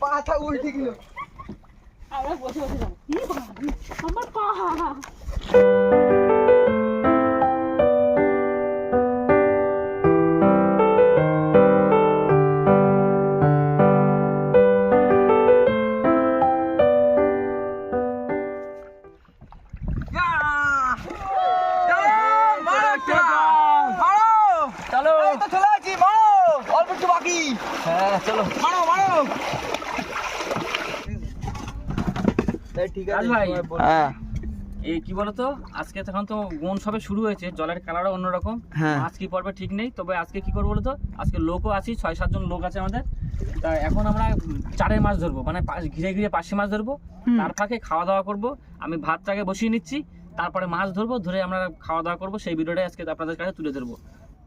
পাটা উল্টে গেল। আমরা বসে বসে যাব আমার পা। হ্যাঁ। এই কি বলতো? আজকে তখন তো গুণ সবে শুরু হয়েছে জলের কালারও অন্যরকম। হ্যাঁ। মাছ কি পড়বে ঠিক নেই তবে আজকে কি করব বলতো? আজকে লোকও আছি ছয় সাতজন লোক আছে আমাদের। তা এখন আমরা চারে মাছ ধরবো মানে ঘিরে ঘিরে পাশে মাছ ধরবো। তার ফাঁকে খাওয়া দাওয়া করব আমি ভাতটাকে বসিয়ে নিচ্ছি তারপরে মাছ ধরবো ধরে আমরা খাওয়া দাওয়া করব সেই ভিডিওটাই আজকে আপনাদের কাছে তুলে ধরবো।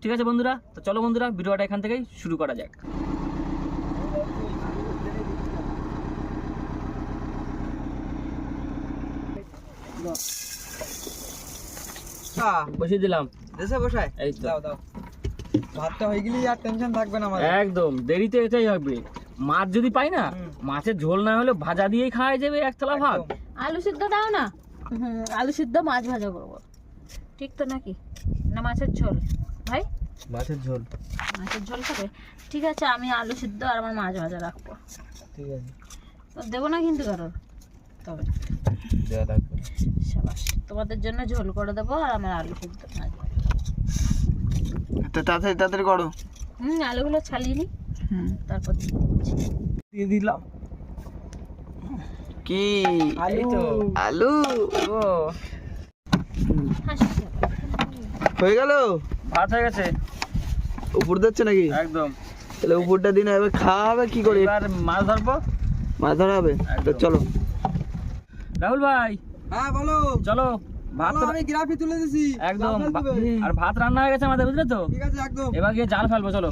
ঠিক আছে বন্ধুরা? তো চলো বন্ধুরা ভিডিওটা এখান থেকেই শুরু করা যাক। বসিয়ে দিলাম। দেশে বসায়? এই দাও দাও। ভাতটা হয়ে গেলেই আর টেনশন থাকবে না আমাদের। একদম দেরিতে এটাই হবে। মাছ যদি পাই না মাছের ঝোল না হলে ভাজা দিয়েই খাওয়া যাবে এক থালা ভাত। আলু সিদ্ধ দাও না? হুম, আলু সিদ্ধ মাছ ভাজা করব। ঠিক তো নাকি? না মাছের ঝোল। ভাই? মাছের ঝোল। মাছের ঝোল খাবে? ঠিক আছে আমি আলু সিদ্ধ আর আমার মাছ ভাজা রাখব। ঠিক আছে। তো দেবো না কিন্তু কারোর? তবে। দেওয়া সাবাস তোমাদের জন্য ঝোল করে দেবো আর আমার আলু সিদ্ধ তো তাড়াতাড়ি তাড়াতাড়ি করো। হুম আলুগুলো ছালিয়ে নি। তারপর দিয়ে দিলাম। কি? তো। আলু? ও। হয়ে গেল? ভাত হয়ে গেছে। উপর দিচ্ছে নাকি? একদম। তাহলে উপরটা দিন এবার খাওয়া হবে কি করে? এবার মাছ ধরবো? মাছ ধরা হবে? তো চলো। রাহুল ভাই হ্যাঁ বলো। চলো ভাত তো- আমি গ্রাফি তুলে দিছি। একদম আর ভাত রান্না হয়ে গেছে আমাদের বুঝলে তো? ঠিক আছে একদম। এবার গিয়ে জাল ফেলব চলো।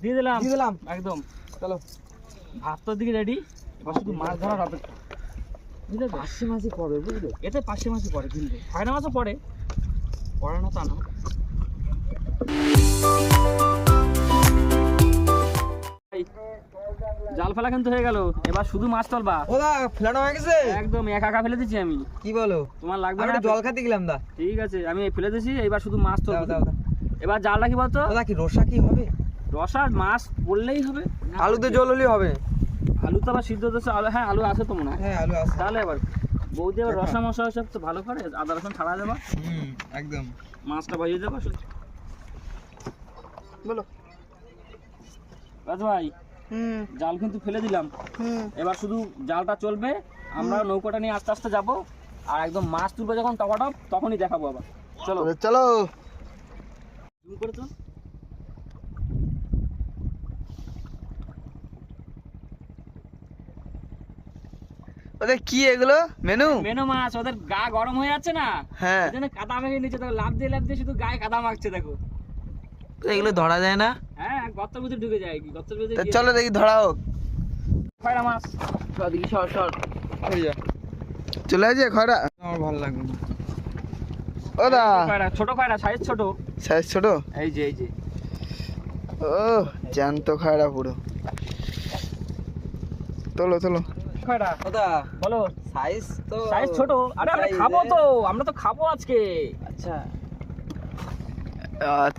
দিয়ে দিলাম। দিয়ে দিলাম। একদম। চলো। ভাত তো দিকে রেডি এবার শুধু মাছ ধরার হবে বুঝলে এতে পাঁচশো মাছই পড়ে কিন্তু। ফায়না মাছও পড়ে। পড়ে না তা না। জাল ফেলা কিন্তু হয়ে গেল। এবার শুধু মাছ তুলবা। ওদা ফেলানো হয়ে গেছে? একদম একা একা ফেলে দিচ্ছি আমি। কি বলো? তোমার লাগবে না? জল খাতে গেলাম দা। ঠিক আছে আমি ফেলে দিয়েছি এবার শুধু মাছ তুলবো। দাও দাও। এবার জালটা কি বলতো? ওদা কি রসা কি হবে? রসা মাছ পড়লেই হবে। আলুতে জল হলেই হবে। আলু তো আবার সিদ্ধ হতেছে আলু হ্যাঁ আলু আছে তো মনে হয়। হ্যাঁ আলু আছে। তাহলে এবার বৌদি আবার রসা মশা সব তো ভালো করে আদা রসুন ছাড়া দেবা। হুম একদম। মাছটা বাজিয়ে দেবো বলো। রাজু ভাই জাল কিন্তু ফেলে দিলাম। এবার শুধু জালটা চলবে আমরা নৌকাটা নিয়ে আস্তে আস্তে যাব। আর একদম মাছ তুলবে যখন টপাটপ তখনই দেখাবো আবার। চলো। চলো। জুম করে তো ওদের কি এগুলো? মেনু? মেনো মাছ ওদের গা গরম হয়ে যাচ্ছে না? হ্যাঁ। কাদা মেঘে নিচে দেখো লাভ দিয়ে লাভ দিয়ে শুধু গায়ে কাদা মাখছে দেখো। এগুলো ধরা যায় না? গর্তের ভিতরে ঢুকে যায় কি? গর্তের ভিতরে চলো দেখি ধরা হোক। খয়রা মাছ। দেখি সর সর। চলে আসে খরা আমার ভালো লাগবে ও দা। খয়রা, ছোট খয়রা সাইজ ছোট। সাইজ ছোট? এই যে এই যে। ও জ্যান্ত খয়রা পুরো। তোলো তোলো। খয়রা ওদা বলো। সাইজ তো সাইজ ছোট? আরে আমরা খাব তো। আমরা তো খাব আজকে। আচ্ছা।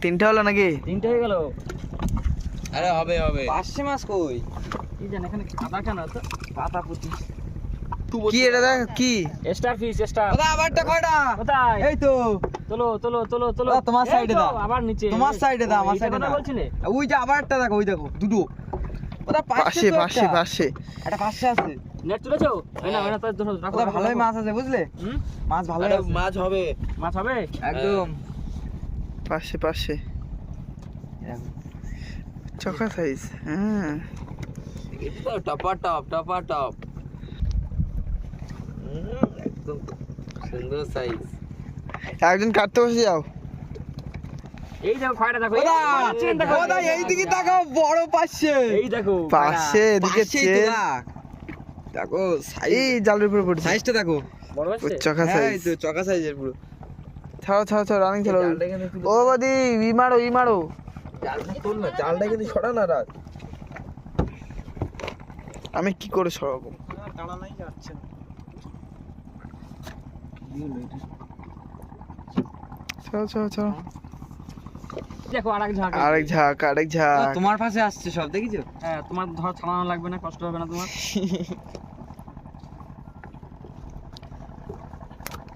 তিনটে হলো নাকি? তিনটে হয়ে গেল। আরে হবে হবে। পাঁচশো মাস কই? কি জান এখানে কাদা কেন তো পাতা পুঁতি কি এটা দেখ কি? Star fish star. ওদা আবারটা কয়টা? কোথায়? এই তো। তোলো তোলো তোলো তোলো। তোমার তো, দাও। আবার নিচে। তোমার এ দাও, আমার side দাও। বলছিলে? ওই যে আবারটা দেখো ওই দেখো দুটো। ওদা পাশে পাশে পাশে একটা? পাশে। আছে। নেট তুলেছো? এই না তোর ধরো রাখো, ভালোই মাছ আছে বুঝলে? হুম? মাছ ভালোই আছে। মাছ হবে। মাছ হবে? একদম। পাশে পাশে। চকা সাইজ হ্যাঁ। টপা টপ টপা টপ। একদম সুন্দর সাইজ একজন কাটতে বসে যাও। এই দেখো খয়রা দেখো এই ওদা চেন দেখো। ওদা এই দিকে তাকাও বড় পাশে। এই দেখো। পাশে এদিকে চেন দেখো এই জালের উপরে পড়ছে। সাইজটা দেখো। বড় ও চকা সাইজ তো চকা সাইজের পুরো। ছাড়ো ছাড়ো ছাড়ো রানিং ছাড়ো। জালটা এখানে তুলে ও বাদি ই মারো ই মারো। তোল না জালটা কিন্তু ছড়া না রাত আমি কি করে সরাবো? চলো চলো চলো। দেখো আরেক ঝাঁক আরেক ঝাঁক আরেক ঝাঁক। তোমার পাশে আসছে সব দেখেছ? হ্যাঁ তোমার ধর ছাড়ানো লাগবে না কষ্ট হবে না তোমার।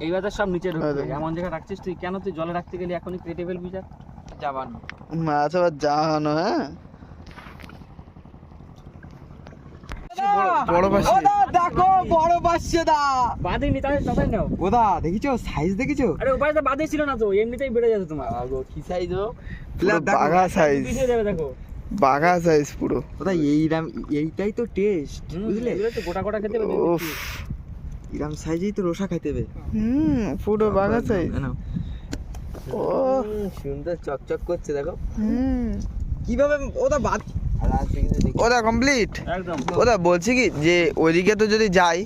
এইবার সব নিচে ঢুকবে এমন জায়গায় রাখছিস তুই কেন তুই জলে রাখতে গেলি? এখনই কেটে ফেলবি যা যাবান মাছ আবার জাহানো হ্যাঁ? বড় পাশে দেখো বড় পাচ্ছে দা বাদে তাহলে তাড়াতাড়ি নাও। ওদা দেখেছ? সাইজ দেখেছ? আরে উপায় তো বাদে ছিল না তো এমনিতেই বেড়ে যাবে তোমার। কি সাইজ ও। বাঘা সাইজ যাবে দেখো। বাঘা সাইজ পুরো। ওদা এইরাম এইটাই তো টেস্ট বুঝলে? এগুলো তো গোটা গোটা খেতে হবে উফ এরাম সাইজেই তো রসা খাইতে হবে। হুম পুরো বাঘা সাইজ ও সুন্দর চকচক করছে দেখো। হুম। কীভাবে বাদ ওটা কমপ্লিট একদম। ওটা বলছি কি যে ওইদিকে তো যদি যাই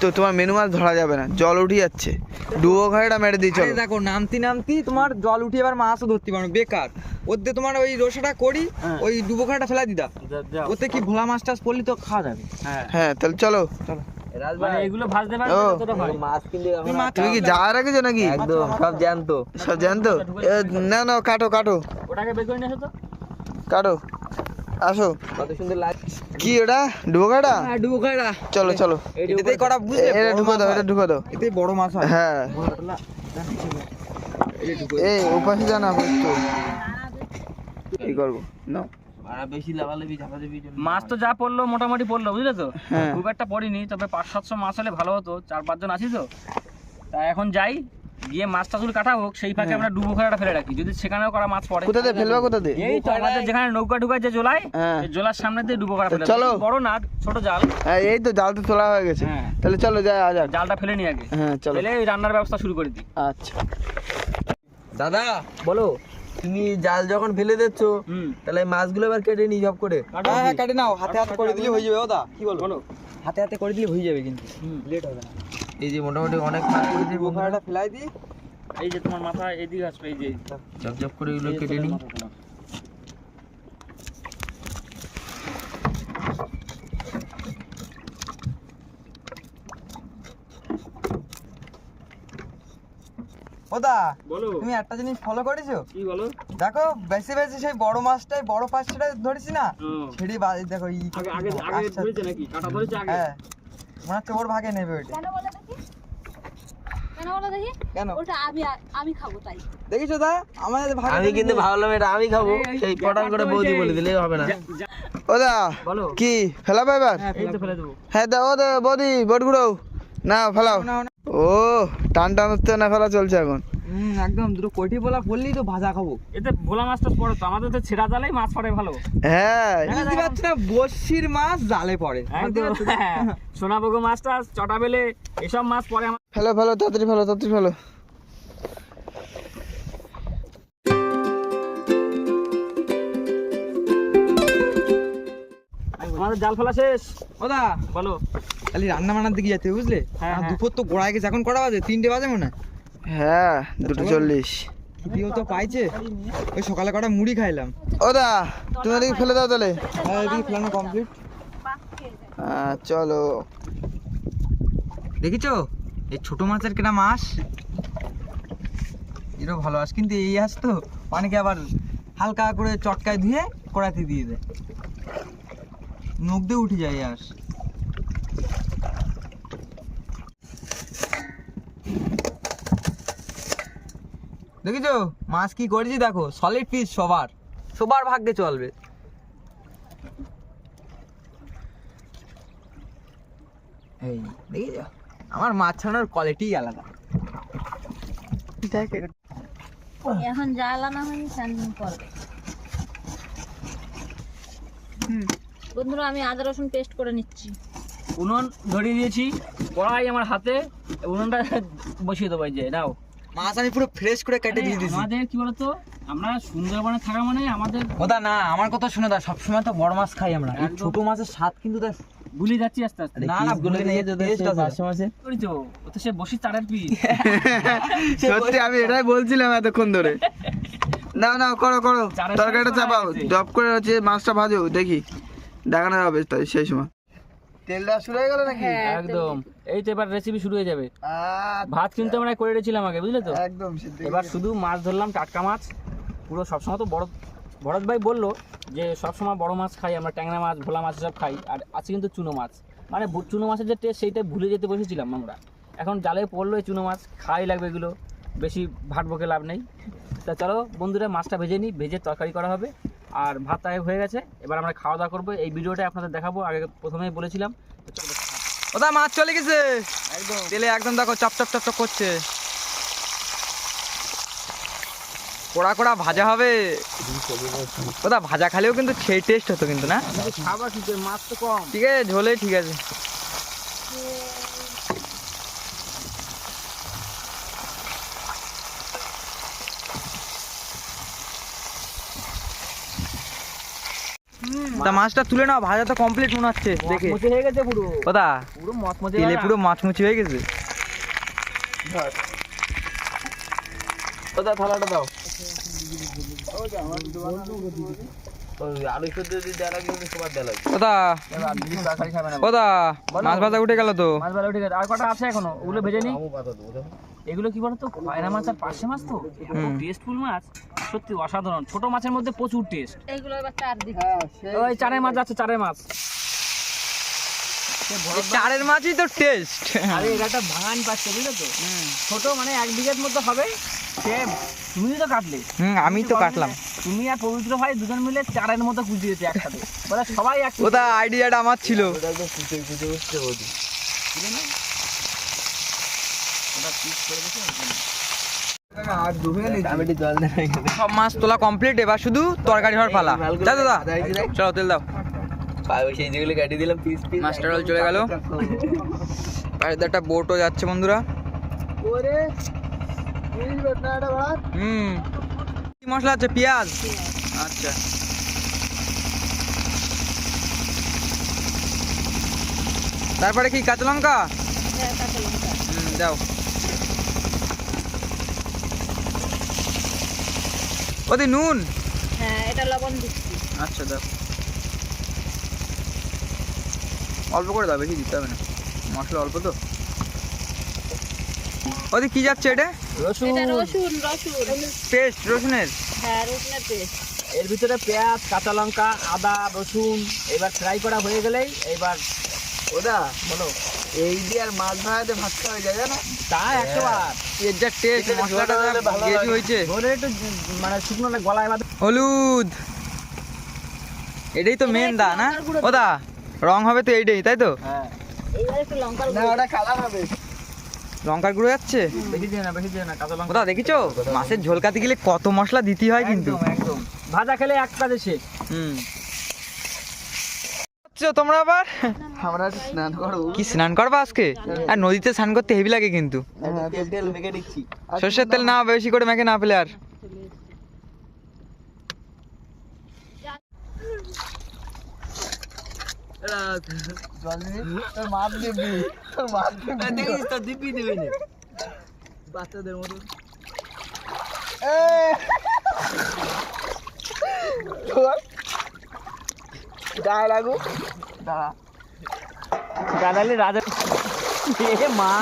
তো তোমার মেনু মাছ ধরা যাবে না জল উঠে যাচ্ছে। ডুবো ঘাড়িটা মেরে দিই চলো। দেখো নামতি নামতি তোমার জল উঠে এবার মাছও ধরতে পারো বেকার। ওতে তোমার ওই রসাটা করি হ্যাঁ। ওই ডুবো খাটা ফেলা দিদা। ওতে কি ভোলা মাছ টাছ পড়লি তো খাওয়া যাবে। হ্যাঁ হ্যাঁ তাহলে চলো। মানে হয় কিনতে তুমি কি যা রেখেছো নাকি? একদম সব জানতো সব জানতো না না কাটো কাটো। ওটাকে বের করে তো। কাটো। আসো। কত সুন্দর কি ওটা? ডুবো ঘাটা ডুবো চলো চলো। এটাতেই করা বুঝলে? এটা বড় ঢুকো দাও এটা ঢুকো দাও। এতেই বড় মাছ হয়। হ্যাঁ। এই ওপাশে জানা তো কি করব। না মাছ তো যা পড়ল মোটামুটি পড়ল বুঝলে তো হ্যাঁ। খুব একটা পড়িনি তবে পাঁচ সাতশো মাছ হলে ভালো হতো চার পাঁচজন আছি তো? তা এখন যাই গিয়ে মাছটা শুধু কাটা হোক সেই ফাঁকে আমরা ডুবো খেলাটা ফেলে রাখি। যদি সেখানেও করা মাছ পড়ে কোথাতে ফেলবা কোথাতে এই তো আমাদের যেখানে নৌকা ঢুকায় যে জোলাই হ্যাঁ। জোলার সামনে দিয়ে ডুবো করা ফেলে চলো। বড় না ছোট জাল। হ্যাঁ এই তো জাল তো তোলা হয়ে গেছে। হ্যাঁ। তাহলে চলো যাই আজ জালটা ফেলে নি আগে। হ্যাঁ চলো। ফেলে রান্নার ব্যবস্থা শুরু করে দিই। আচ্ছা। দাদা বলো। তুমি জাল যখন ফেলে দিচ্ছ হুম। তাহলে মাছগুলো এবার কেটে নি সব করে। হ্যাঁ হ্যাঁ কেটে নাও। হাতে হাতে করে দিলে হয়ে যাবে ওদা কি বল? বলো। হাতে হাতে করে দিলে হয়ে যাবে কিন্তু। লেট হবে না। এই যে মোটামুটি অনেক মাছ করেছি ডুবো ফেলাই দিই এই যে তোমার মাথা এদিকে আসবে এই যে। চকচক করে এগুলো কেটে নি ওদা বলো। তুমি একটা জিনিস ফলো করেছ? কি বলো? দেখো বেশি বেশি সেই বড় মাছটাই বড় পাঁচটা ধরেছি না? ছেড়ে বা- দেখো ই আগে আগে আগে ধরেছে নাকি? কাটা ধরেছে আগে? হ্যাঁ। মনে হচ্ছে ওর ভাগে নেবে ওইটা। কেন বলো দেখি? কেন বলো দেখি? কেন? ওটা আমি আমি খাব তাই। দেখিছো দা আমাদের ভাগে আমি কিন্তু ভাবলাম এটা আমি খাব। সেই পটান করে বৌদি বলে দিলে হবে না। ওদা বলো। কি? ফেলাবা এবার? ফেলে দেবো হ্যাঁ দাও দে বদি বটগুড়ো না ফেলাও। ও টান টান হচ্ছে না ফেলা চলছে এখন। হুম একদম দুটো কোটি বলা বললেই তো ভাজা খাব। এতে ভোলা মাছটা পড়ে তো আমাদের তো ছেঁড়া জালেই মাছ পড়ে ভালো। হ্যাঁ। বুঝতে পারছি না বসির মাছ জালে পড়ে একদম হ্যাঁ। সোনাবগো মাছটা চটা বেলে এসব মাছ পড়ে ফেলো ফেলো তাড়াতাড়ি ফেলো তাড়াতাড়ি ফেলো। আমাদের জাল ফেলা শেষ। ওদা বলো। খালি রান্না বান্নার দিকে যেতে বুঝলে? হ্যাঁ, হ্যাঁ। দুপুর তো গোড়ায় গেছে এখন কটা বাজে? তিনটে বাজে মনে হয়? হ্যাঁ দুটো চল্লিশ। কেউ তো পাইছে। ওই সকালে কটা মুড়ি খাইলাম। ওদা তুমি ওদিকে ফেলে দাও তাহলে। হ্যাঁ এদিকে ফেলানো কমপ্লিট হ্যাঁ চলো। দেখেছ? এই ছোট মাছের কেনা মাছ? এরও ভালো আস কিন্তু এই হাঁস তো। অনেকে আবার হালকা করে চটকায় ধুয়ে কড়াতে দিয়ে দেয়। নখ দিয়ে উঠে যায় হাঁস দেখেছ? মাছ কি করেছি দেখো? সলিড পিস সবার। সবার ভাগ্যে চলবে। এই দেখেছ? আমার মাছ ছাড়ানোর কোয়ালিটি আলাদা। এখন জাল আনা হয়নি চার দিন পর বন্ধুরা আমি আদা রসুন পেস্ট করে নিচ্ছি। উনুন ধরিয়ে দিয়েছি কড়াই আমার হাতে উনুনটা বসিয়ে দেবো যে নাও। মাছ আমি পুরো ফ্রেশ করে কেটে দিয়ে দিয়েছি। আমাদের কি বলতো আমরা সুন্দরবনে থাকা মানে আমাদের ওদা না আমার কথা শুনে দা সবসময় তো বড় মাছ খাই আমরা। এই ছোট মাছের স্বাদ কিন্তু দা ভুলে যাচ্ছি আস্তে আস্তে। না না ভুলে নেই টেস্ট আছে। করি তো ও তো সে বসি চারের পিস। সত্যি আমি এটাই বলছিলাম এতক্ষণ ধরে। নাও নাও করো করো। তরকারিটা চাপাও। ডপ করে হচ্ছে মাছটা ভাজো দেখি। দেখানো যাবে তাই সেই সময়। তেলটা শুরু হয়ে গেল নাকি? একদম। এই তো এবার রেসিপি শুরু হয়ে যাবে। ভাত কিন্তু আমরা করে রেখেছিলাম আগে বুঝলে তো? একদম এবার শুধু মাছ ধরলাম টাটকা মাছ। পুরো সবসময় তো বড় ভরত ভাই বলল যে সবসময় বড় মাছ খাই আমরা ট্যাংরা মাছ ভোলা মাছ সব খাই আর আছে কিন্তু চুনো মাছ। মানে চুনো মাছের যে টেস্ট সেইটা ভুলে যেতে বসেছিলাম আমরা। এখন জালে পড়ল এই চুনো মাছ খাই লাগবে এগুলো। বেশি ভাট বকে লাভ নেই। তা চলো বন্ধুরা মাছটা ভেজে নিই ভেজে তরকারি করা হবে। আর ভাত আগে হয়ে গেছে এবার আমরা খাওয়া দাওয়া করব। এই ভিডিওটা আপনাদের দেখাবো আগে প্রথমেই বলেছিলাম। তো চলো ওটা মাছ চলে গেছে! তেলে একদম দেখো চপ চপ চপ চপ করছে। কোড়া কোড়া ভাজা হবে। ওটা ভাজা খালেও কিন্তু সেই টেস্ট হতো কিন্তু না? খাবার কি করে? মাছ তো কম। ঠিক আছে ঝোলে ঠিক আছে। তা মাছটা তুলে নাও ভাজা তো কমপ্লিট মনে হচ্ছে দেখে। হয়ে গেছে পুরো। ওটা পুরো মচমচে তেলে পুরো মাছমুচি হয়ে গেছে। থালাটা দাও। না মাছ ভাজা উঠে গেল তো। মাছ ভালো উঠে আছে আর কটা আছে এখনও? ওগুলো ভেজে নিই এগুলো কি বলতো পায়রা মাছ আর পার্শে মাছ তো। টেস্টফুল মাছ। সত্যি অসাধারণ। ছোট মাছের মধ্যে প্রচুর টেস্ট এইগুলো এবার চার দিক। হ্যাঁ ওই চারের মাছ আছে চারের মাছ। এই চারের মাছই তো টেস্ট আরে এটা একটা ভাঙান পাচ্ছে বুঝলে তো ছোট মানে এক বিঘের মতো হবে সে তুমি তো কাটলে। হুম আমি তো কাটলাম। তুমি আর পবিত্র ভাই দুজন মিলে চারের মতো কুচিয়েছে একসাথে। বলে সবাই এক ওটা আইডিয়াটা আমার ছিল। ওটা একদম কুচে কুচে উঠছে বৌদি আর ডুবে গেলি আমি একটু জল দেন এখানে। সব মাছ তোলা কমপ্লিট এবার শুধু তরকারি হওয়ার পালা। যা দাদা চলো তেল দাও। পায়ে সেই যেগুলো কাটিয়ে দিলাম পিস পিস মাছটা রোল চলে গেল। একটা বোটও যাচ্ছে বন্ধুরা। হুম। কি মশলা আছে? পেঁয়াজ। আচ্ছা। তারপরে কি কাঁচা লঙ্কা? হ্যাঁ হুম দাও। ওদি নুন? হ্যাঁ এটা লবণ দিচ্ছি। আচ্ছা দাও। অল্প করে দাও বেশি দিতে হবে না। মশলা অল্প তো। ওদি কি যাচ্ছে এটা? রসুন। এটা রসুন রসুন। পেস্ট রসুনের? হ্যাঁ রসুনের পেস্ট। এর ভিতরে পেঁয়াজ কাঁচা লঙ্কা আদা রসুন এবার ফ্রাই করা হয়ে গেলেই এবার ওটা বলো। এই দিয়ে আর মাছ ভাজাতে ভাত খাওয়া যায় জানো? তা একশো বার। এর যা টেস্ট মশলাটা গেজি হয়েছে। ধরে একটু মানে শুকনো গলায় বাঁধে। হলুদ। এটাই তো মেন দা না ও দা রং হবে তো এইটাই তাই তো? হ্যাঁ। এইবার একটু লঙ্কার না ওটা কালার হবে। লঙ্কার গুঁড়ো যাচ্ছে? ওটা দেখিছো? মাছের ঝোল কাতে গেলে কত মশলা দিতে হয় কিন্তু। একদম একদম। ভাজা খেলে এক কাজে শেষ। হুম। আচ্ছা, তোমরা আবার? আমরা স্নান করব। কি স্নান করবা আজকে? আর নদীতে স্নান করতে হেভি লাগে কিন্তু। হ্যাঁ, তেল তেল মেখে দিচ্ছি। সর্ষের তেল না বেশি করে মেখে না ফেলে আর। না। বাচ্চাদের মতো। গায়ে লাগু। দাঁড়া। গালালি রাজা মা।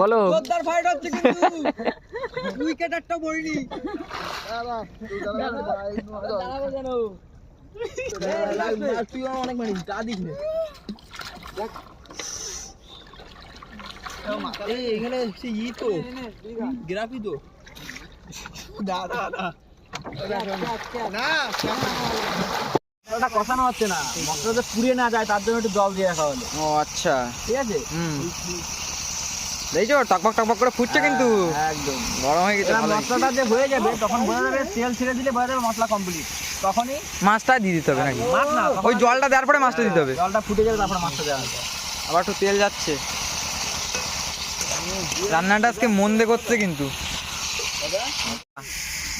বলো। জোরদার ফাইট হচ্ছে কিন্তু। তুই অনেক মানি দিস না এখানে সে ই তো গ্রাফি তো দাঁড়া দাঁড়া না কষানো হচ্ছে না। মশলা যে পুড়ে না যায় তার জন্য একটু জল দিয়ে রাখা হলো ও আচ্ছা। ঠিক আছে? হুম। দেখছ? টকবক টকবক করে ফুটছে কিন্তু। একদম। গরম হয়ে গেছে মশলাটা যে হয়ে যাবে তখন বোঝা যাবে তেল ছেড়ে দিলে বোঝা যাবে মশলা কমপ্লিট তখনই মাছটা দিয়ে দিতে হবে নাকি? মাছ না ওই জলটা দেওয়ার পরে মাছটা দিতে হবে। জলটা ফুটে যাবে তারপর মাছটা দেওয়া হবে। আবার একটু তেল যাচ্ছে। রান্নাটা আজকে মন দিয়ে করছে কিন্তু।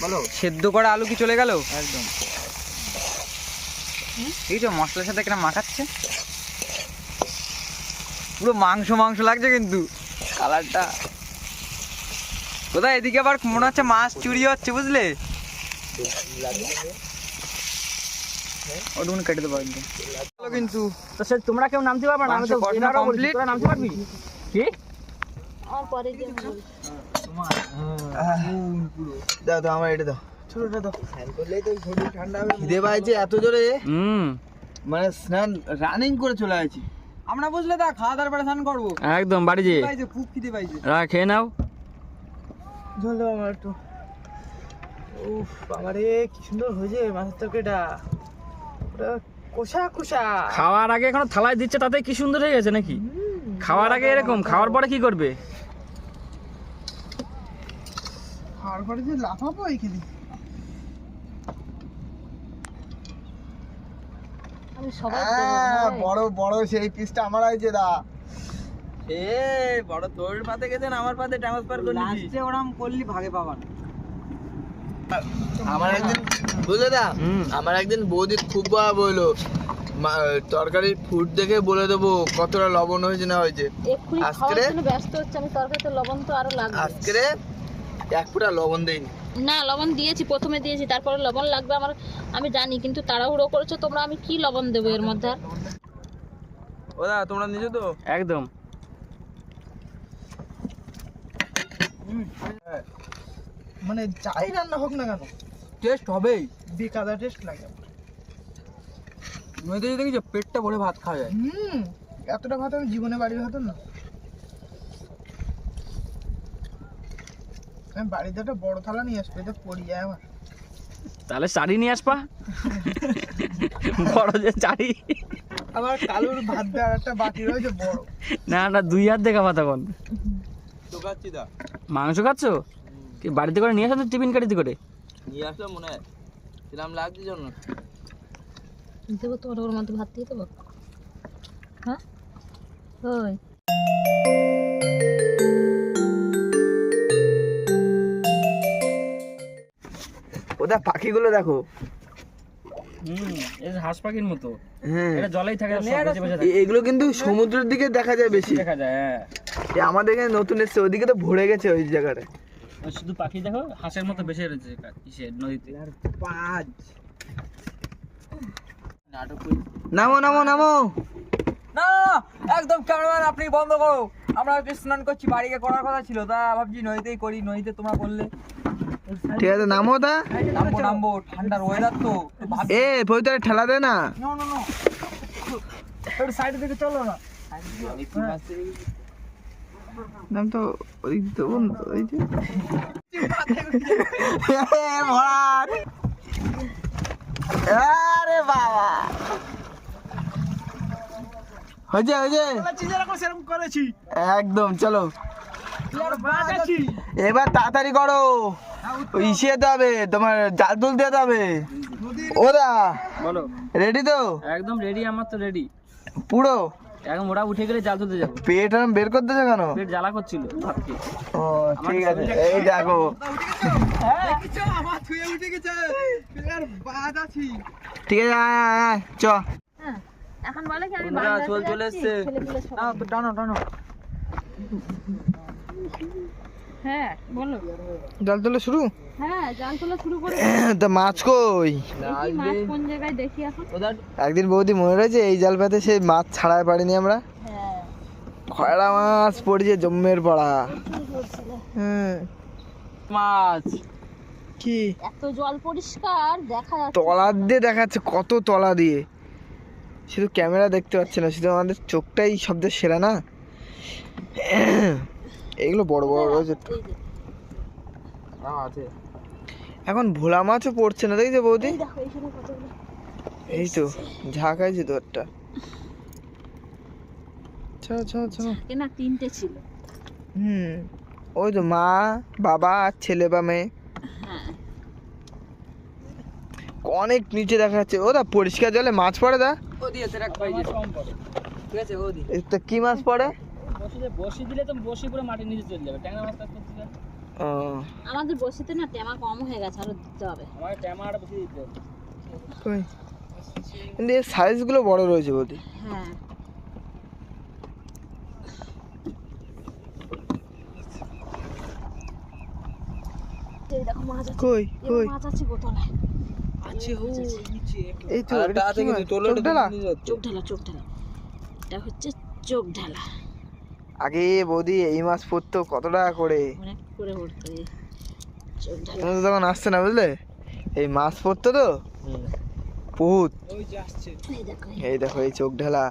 বলো। সেদ্ধ করা আলু কি চলে গেল? একদম। এই তো মশলার সাথে কিনা মাখাচ্ছে। পুরো মাংস মাংস লাগছে কিন্তু। কালারটা। কোথায়? এদিকে আবার মনে হচ্ছে মাছ চুরি হচ্ছে বুঝলে? ওটুকুন কেটে দেবো একদম কিন্তু। তো সে তোমরা কেউ নামতে পারবে না আমি তো মাংস কষানো এবারও বলছি, complete? তোরা নামতে পারবি? কি? আমার পরে গিয়ে আমি দাও দাও আমার এটা দাও। ছোটটা দাও। খিদে পাইছে এত জোরে? হুম। মানে স্নান রানিং করে চলে আছি আমরা বুঝলে দা খাওয়া দাওয়ার পরে স্নান করব। একদম বাড়ি যে পাইছে খুব খিদে পাইছে। রা খেয়ে নাও। জল দাও আমার একটু। উফ বাবারে কি সুন্দর হয়েছে মাছের তরকারিটা। পুরো কষা কষা। খাওয়ার আগে এখন থালায় দিচ্ছে তাতে কি সুন্দর হয়ে গেছে নাকি? খাওয়ার আগে এরকম খাওয়ার পরে কি করবে? খাওয়ার পরে যে লাফাবো এইখানে আমি সবাই হ্যাঁ, বড় বড় সেই পিসটা আমার আছে দা। এ বড় তোর পাতে গেছেন আমার পাতে ট্রান্সফার করলি লাস্টে ওরম করলি ভাগে পাবা আমার একদিন বুঝলে দা? হুম। আমার একদিন বৌদি খুব হইল মা- তরকারির ফুট দেখে বলে দেবো কতটা লবণ হয়েছে না হয়েছে। আজকে ব্যস্ত হচ্ছে আমি তরকারিতে লবণ তো আরও লাগবে। আজকে এক ফুটা লবণ দেয়নি না লবণ দিয়েছি প্রথমে দিয়েছি তারপরে লবণ লাগবে আমার আমি জানি কিন্তু তাড়াহুড়ো করেছ তোমরা আমি কি লবণ দেবো এর মধ্যে? আর? ও তোমরা নিছো তো? একদম। মানে যাই রান্না হোক না কেন টেস্ট হবেই। বেকাদা টেস্ট লাগে যদি দেখি পেটটা ভরে ভাত খাওয়া যায়। হুম এতটা ভাত আমি জীবনে বাড়ির ভাত না। আমি বাড়িতে একটা বড় থালা নিয়ে আসব এতে পড়ি যায় আমার। তাহলে শাড়ি নিয়ে আসবা? বড় যে শাড়ি। আবার কালুর ভাত দেওয়ার একটা বাটি রয়েছে বড়। না না দুই হাত দেখাবা তখন। ঢোকাচ্ছি দা মাংস খাচ্ছ? কি বাড়িতে করে নিয়ে আসো টিফিন কাটিতে করে? নিয়ে আসলে মনে হয় কিরাম লাগছে জন্য দেবো তোমার ওর মধ্যে ভাত দিয়ে দেবো। হ্যাঁ? ওই। ওটা পাখিগুলো দেখো। হুম এই হাঁস পাখির মতো। হ্যাঁ। এটা জলেই থাকে এগুলো কিন্তু সমুদ্রের দিকে দেখা যায় বেশি। দেখা যায় হ্যাঁ। আমাদের এখানে নতুন এসছে ওইদিকে তো ভরে গেছে ওই জায়গাটা। শুধু পাখি দেখো হাঁসের মতো বেঁচে রয়েছে কা- ইসে নদীতে। পাঁচ। নামো নামো নামো। না একদম ক্যামেরাম্যান আপনি বন্ধ করো। আমরা স্নান করছি বাড়িতে করার কথা ছিল। তা ভাবছি নদীতেই করি নদীতে তোমরা করলে ঠিক আছে নামো তা। নামবো নামবো ঠান্ডার ওয়েদার তো। এ ভেতরে ঠেলা দে না। No no no. একটু সাইড থেকে চলো না। নাম তো ওই তো ওই যে। আরে বাবা। হয়েছে হয়েছে। সেরকম করেছি। একদম চলো। এবার তাড়াতাড়ি করো। ইসে যেতে হবে তোমার জাল তুলতে যেতে হবে ওরা বলো। রেডি তো? একদম রেডি আমার তো রেডি পুরো এখন ওরা উঠে গেলে জাল তুলতে যাব। পেট আরাম বের করতেছে কেন? পেট জ্বালা করছিল। ভাবছি ও ঠিক আছে। এই দেখো। ঠিক আছে আয় আয় আয় চ। হ্যাঁ এখন বলে কি আমি চল চলে যাচ্ছি, এসছে। না টানো টানো হ্যাঁ বলো। জল তোলা শুরু? হ্যাঁ জাল তোলা শুরু করে। তা মাছ কই? দেখি মাছ কোন জায়গায় দেখি এখন। একদিন বৌদি মনে রয়েছে এই জাল পাতে সেই মাছ ছাড়াই পারিনি আমরা? হ্যাঁ। খয়রা মাছ পড়েছে জম্মের পড়া। হ্যাঁ। মাছ। কি? এত জল পরিষ্কার দেখা যাচ্ছে তলা দিয়ে দেখাচ্ছে কত তলা দিয়ে। শুধু ক্যামেরা দেখতে পাচ্ছে না শুধু আমাদের চোখটাই শব্দের সেরা না। এগুলো বড় বড় রয়েছে। এই আছে। এখন ভোলা মাছও পড়ছে না দেখছ বৌদি? এই তো ঝাঁক আছে তো একটা চ চ চ এ না তিনটে ছিল। হুম ওই তো মা বাবা আর ছেলে বা মেয়ে। হ্যাঁ। অনেক নিচে দেখা যাচ্ছে। ও দা পরিষ্কার জলে মাছ পড়ে দা? ও দিয়ে রাখ পাই যে কম ঠিক আছে ও দি। কি মাছ পড়ে? বসি দিলে তো বসি পুরো মাটির নিচে চলে যাবে। ট্যাংরা মাছ করতে আমাদের বসিতে না টেমা কম হয়ে গেছে আরও দিতে হবে। আমার বেশি দিতে হবে। কই? কিন্তু এর সাইজগুলো বড় রয়েছে বৌদি হ্যাঁ। দেখো মাছ আছে। কই কই? মাছ আছে গোতলায় আছে ও নিচে এই তো এটা তা কি তোলো চোখ ঢালা চোখ ঢালা। এটা হচ্ছে চোখ ঢালা। আগে বৌদি এই মাছ পড়তো কত টাকা করে? তুমি তো তখন আসছে না বুঝলে? এই মাছ পড়তো তো? বহুত আসছে। এই দেখো এই চোখ ঢালা।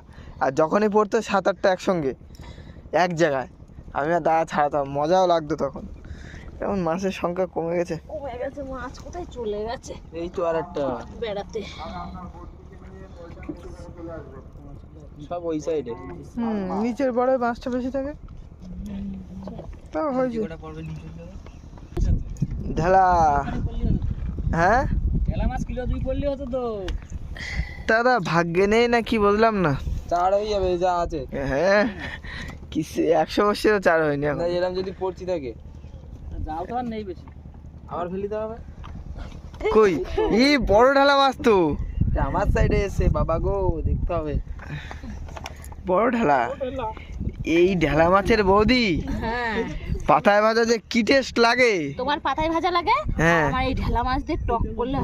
আর যখনই পড়তো সাত আটটা একসঙ্গে এক জায়গায়। আমি আর দাদা ছাড়াতাম মজাও লাগতো তখন। এখন মাছের সংখ্যা কমে গেছে। কমে গেছে মাছ কোথায় চলে গেছে? এই তো আরেকটা। বেড়াতে। সব ওই সাইডে হুম নিচের বড় মাছটা বেশি থাকে। তাও হয়েছে ঢালা। হ্যাঁ? ঠেলা মাছ কিলো দুই পড়লে হতো তো। দাদা ভাগ্যে নেই না কি বললাম না? চার হয়ে যাবে যা আছে। হ্যাঁ কিছু একশো বছরও চার হয়নি এখন। না এরকম যদি পড়ছি থাকে। যাও তো আর নেই বেশি। আবার ফেলিতে হবে। কই? ই বড় ঢালা মাছ তো। আমার সাইডে এসে বাবা গো দেখতে হবে। বড় ঢালা। এই ঢালা মাছের বৌদি? হ্যাঁ। পাতায় ভাজা যে কি টেস্ট লাগে? তোমার পাতায় ভাজা লাগে? হ্যাঁ। আমার এই ঢেলা মাছ দিয়ে টক করলে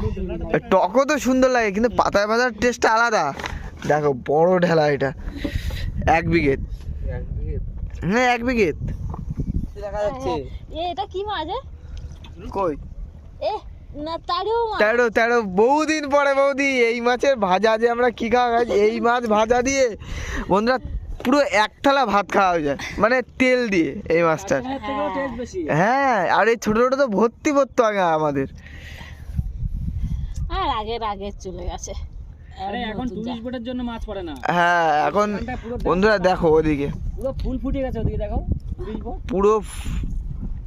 টকও তো সুন্দর লাগে কিন্তু পাতায় ভাজার টেস্টটা আলাদা। দেখো বড় ঢেলা এটা। এক বিঘেত। হ্যাঁ এক বিঘেত। দেখা যাচ্ছে এটা কি মাছ এ? কই? এ তেরো তেরো বহুদিন পরে বৌদি এই মাছের ভাজা যে আমরা কি খাওয়া খাই এই মাছ ভাজা দিয়ে বন্ধুরা পুরো এক থালা ভাত খাওয়া হয়ে যায় মানে তেল দিয়ে এই মাছটার। বেশি। হ্যাঁ আর এই ছোট ছোট তো ভর্তি পড়তো আগে আমাদের। আর আগের আগে চলে গেছে। আরে এখন টুরিস্ট বোটের জন্য মাছ পড়ে না। হ্যাঁ এখন বন্ধুরা দেখো। ওদিকে। পুরো ফুল ফুটে গেছে ওদিকে দেখো। পুরো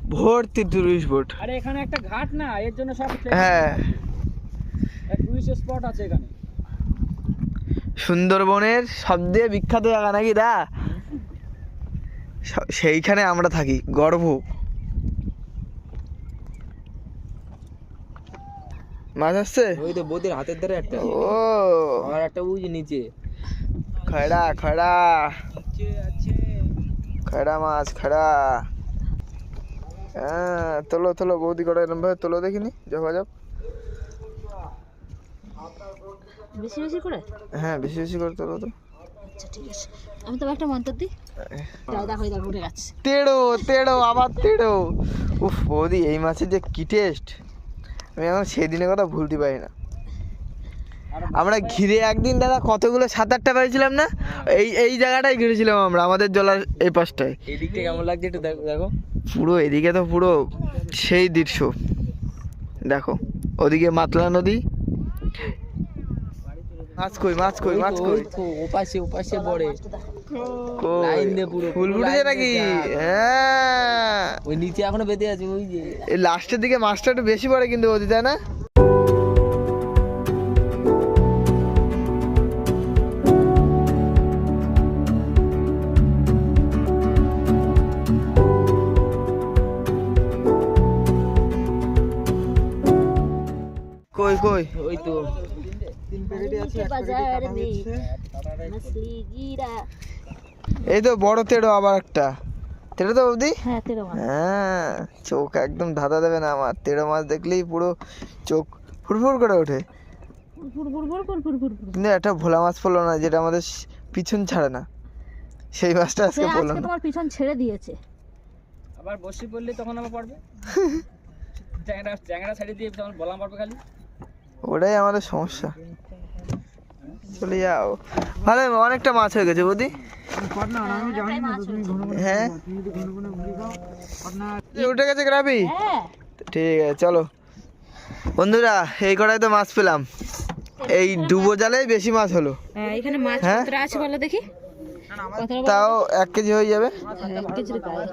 ভর্তি টুরিস্ট বোট আরে এখানে একটা ঘাট না এর জন্য সব হ্যাঁ। টুরিস্ট স্পট আছে এখানে। সুন্দরবনের সবচেয়ে বিখ্যাত জায়গা নাকি দা? সেইখানে আমরা থাকি গর্ব মাছ আসছে? ওই তো বৌদির হাতের ধারে একটা। ও। আর একটা যে নিচে। খড়া খড়া। খড়া মাছ খড়া। হ্যাঁ তোলো তোলো বৌদি কটা এরম ভাবে তোলো দেখিনি যোগাযোগ বেশি বেশি করে? হ্যাঁ বেশি বেশি করে তোলো তো। আচ্ছা ঠিক আছে। আমি তবে একটা মন্তর দিই। যাই দেখো দেখো উঠে গেছে। তেড়ো তেড়ো আবার তেড়ো। উফ বৌদি এই মাছের যে কি টেস্ট আমি এখন সেদিনের কথা ভুলতে পারি না। আমরা ঘিরে একদিন দাদা কতগুলো সাত আটটা পেয়েছিলাম না? এই এই জায়গাটায় ঘিরেছিলাম আমরা আমাদের জলার এই পাশটায়। এই দিকটা কেমন লাগছে একটু দেখো দেখো। পুরো এদিকে তো পুরো সেই দৃশ্য। দেখো ওদিকে মাতলা নদী। মাছ কই মাছ কই মাছ কই? ওপাশে ওপাশে কই? লাইন দিয়ে পুরো, ফুল ফুটেছে নাকি? হ্যাঁ। ওই নিচে এখনও বেঁধে আছে ওই যে। এই লাস্টের দিকে মাছটা একটু বেশি পড়ে কিন্তু ওদি তাই না? কই? ওই তো এই তো বড় তেড়ো আবার একটা। তেড়ো তো অবধি? হ্যাঁ হ্যাঁ চোখ একদম ধাঁধা দেবে না আমার। তেড়ো মাছ দেখলেই পুরো চোখ ফুরফুর করে ওঠে। কিন্তু একটা ভোলা মাছ পড়ল না যেটা আমাদের পিছন ছাড়ে না। সেই মাছটা আজকে পড়ল না তোমার পিছন ছেড়ে দিয়েছে। আবার বসি পড়লে তখন আবার পড়বে? চ্যাংড়া চ্যাংড়া সাইডে দিয়ে তখন বলাম পড়বে খালি। ওটাই আমাদের সমস্যা। চলে যাও। ভালো অনেকটা মাছ হয়ে গেছে বৌদি হ্যাঁ। উঠে গেছে গ্রাবি হ্যাঁ ঠিক আছে চলো। বন্ধুরা এই কটাই তো মাছ পেলাম। এই ডুবো জালেই বেশি মাছ হলো। এখানে মাছ হ্যাঁ? আছে বলো দেখি? তাও এক কেজি হয়ে যাবে? এক কেজির গায়ে।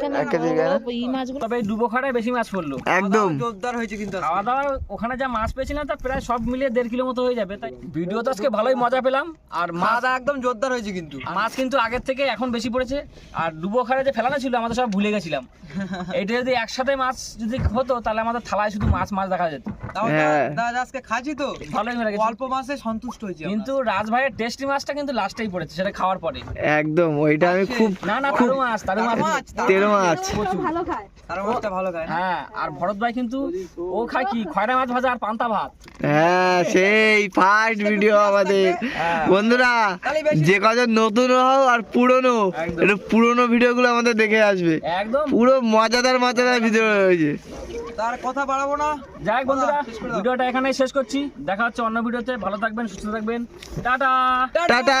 কেন এক কেজির গায়ে না? বড় এই মাছগুলো তবে ডুবো খাটায় বেশি মাছ পড়ল। একদম। জোরদার হয়েছে কিন্তু খাওয়া দাওয়া ওখানে যা মাছ পেয়েছিলাম তা প্রায় সব মিলিয়ে দেড় কিলো মতো হয়ে যাবে। তাই ভিডিও তো আজকে ভালোই মজা পেলাম। আর মাছ একদম জোরদার হয়েছে কিন্তু। মাছ কিন্তু আগের থেকে এখন বেশি পড়েছে। আর ডুবো খাড়ে যে ফেলানো ছিল আমাদের সব ভুলে গেছিলাম। এটা যদি একসাথে মাছ যদি হতো তাহলে আমাদের থালায় শুধু মাছ মাছ দেখা যেত। তাও হ্যাঁ। আজকে খাচ্ছি তো। ভালোই হয়ে গেছে। অল্প মাসে সন্তুষ্ট হয়েছি। কিন্তু রাজভাইয়ের টেস্টি মাছটা কিন্তু লাস্টেই পড়েছে সেটা খাওয়ার পরে। একদম ওইটা আমি খুব না না তারু মাছ তারু মাছ। তেরো মাছ ভালো খায়। তার মাছটা ভালো খায়। হ্যাঁ আর ভরত ভাই কিন্তু ও খায় কি? খয়রা মাছ ভাজা আর পান্তা ভাত। হ্যাঁ সেই ফার্স্ট ভিডিও আমাদের। বন্ধুরা যে কজন নতুন হও আর পুরনো একটু পুরনো ভিডিওগুলো আমাদের দেখে আসবে। একদম। পুরো মজাদার মজাদার ভিডিও হয়েছে। তার কথা বাড়াবো না। যাই হোক বন্ধুরা করে। ভিডিওটা এখানেই শেষ করছি। দেখা হচ্ছে অন্য ভিডিওতে ভালো থাকবেন সুস্থ থাকবেন। টাটা! টাটা!